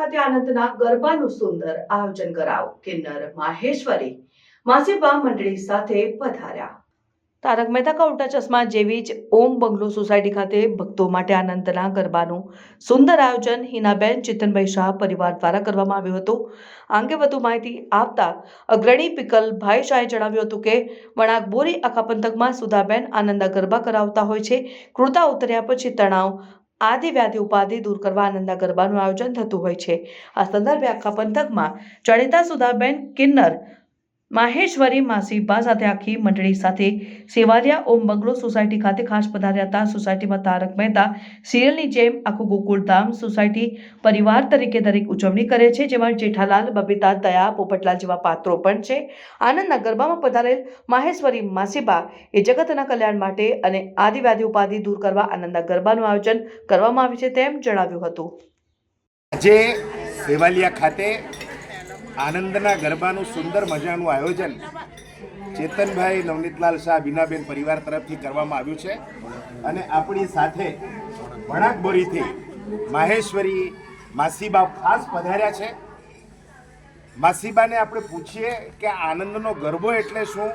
ખાતે આનંદના ગરબાનું સુંદર આયોજન કરાવ. કિન્નર માહેશ્વરી માસીબા મંડળી સાથે પધાર્યા. તારક મહેતા કા ઉલ્ટા ચશ્મા જેવી જ ઓમ બંગલો સોસાયટી ખાતે ભક્તો માટે આનંદના ગરબાનું સુંદર આયોજન હિનાબેન ચિતનભાઈ શાહ પરિવાર દ્વારા કરવામાં આવ્યું હતું. આ અંગે વધુ માહિતી આપતા અગ્રણી પિકલભાઈ શાહે જણાવ્યું હતું કે વણાક બોરી આખા પંથકમાં સુધાબેન આનંદના ગરબા કરાવતા હોય છે. કૃતા ઉતર્યા પછી તણાવ આદિ વ્યાધિ ઉપાધિ દૂર કરવા આનંદના ગરબાનું આયોજન થતું હોય છે. આ સંદર્ભે આખા પંથકમાં જાણીતા સુધાબેન કિન્નર માહેશ્વરી માસીબા સાથે આખી મંડળી સાથે સેવાલિયા ઓમ બંગલો સોસાયટી ખાતે ખાસ પધાર્યા હતા. સોસાયટીમાં તારક મહેતા સિરિયલની જેમ આખું ગોકુળધામ સોસાયટી પરિવાર તરીકે દરેક ઉજવણી કરે છે. જેમાં જેઠાલાલ, બબીતા, દયા, પોપટલાલ જેવા પાત્રો પણ છે. આનંદના ગરબામાં પધારેલ માહેશ્વરી માસીબા એ જગતના કલ્યાણ માટે અને આદિવ્યાધિ ઉપાધિ દૂર કરવા આનંદના ગરબાનું આયોજન કરવામાં આવ્યું છે તેમ જણાવ્યું હતું. આજે સેવાલિયા ખાતે આનંદના ગરબાનું સુંદર મજાનું આયોજન ચેતનભાઈ નવનીતલાલ શાહ બીનાબેન પરિવાર તરફથી કરવામાં આવ્યું છે. અને આપણી સાથે વણાકબોરીથી માહેશ્વરી માસીબા ખાસ પધાર્યા છે. માસીબાને આપણે પૂછીએ કે આનંદનો ગરબો એટલે શું?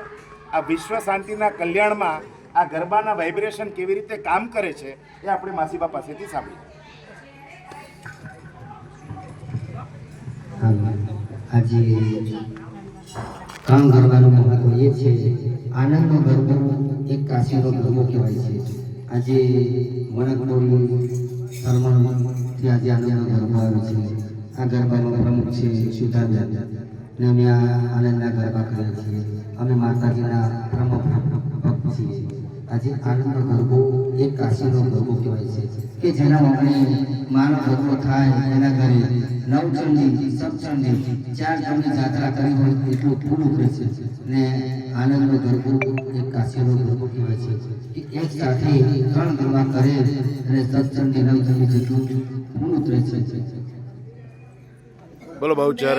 આ વિશ્વ શાંતિના કલ્યાણમાં આ ગરબાના વાઇબ્રેશન કેવી રીતે કામ કરે છે એ આપણે માસીબા પાસેથી સાંભળીએ. આજે કામ ગરબાનું મહત્વ એ છે આનંદનો ગરબો એક કાશીનો ગરબો કહેવાય છે. આજે વણકડોળી શર્માથી આજે આનંદનો ગરબો આવે છે. આ ગરબાનો પ્રમુખ છે સુધાબ્યા ને અમે આ આનંદના ગરબા કરીએ છીએ. અમે માતાજીના પ્રમુખ ભક્ત છીએ. આજે આનંદનો ગરબો એક કાશીનો ગરબો કહેવાય છે. કે જેના આપણે માનો ગરબો થાય એના ઘરે નવચંડી સપચંડી ચાર ચંડી જાત્રા કરી હોય એટલું પૂરું કરે છે. ને આનંદનો ગરબો એક કાશીનો ગરબો કહેવાય છે. એક સાથે ત્રણ ગરબા કરે અને સપચંડી નવચંડી જેટલું પૂરું ઉતરે છે. બોલો બહુચર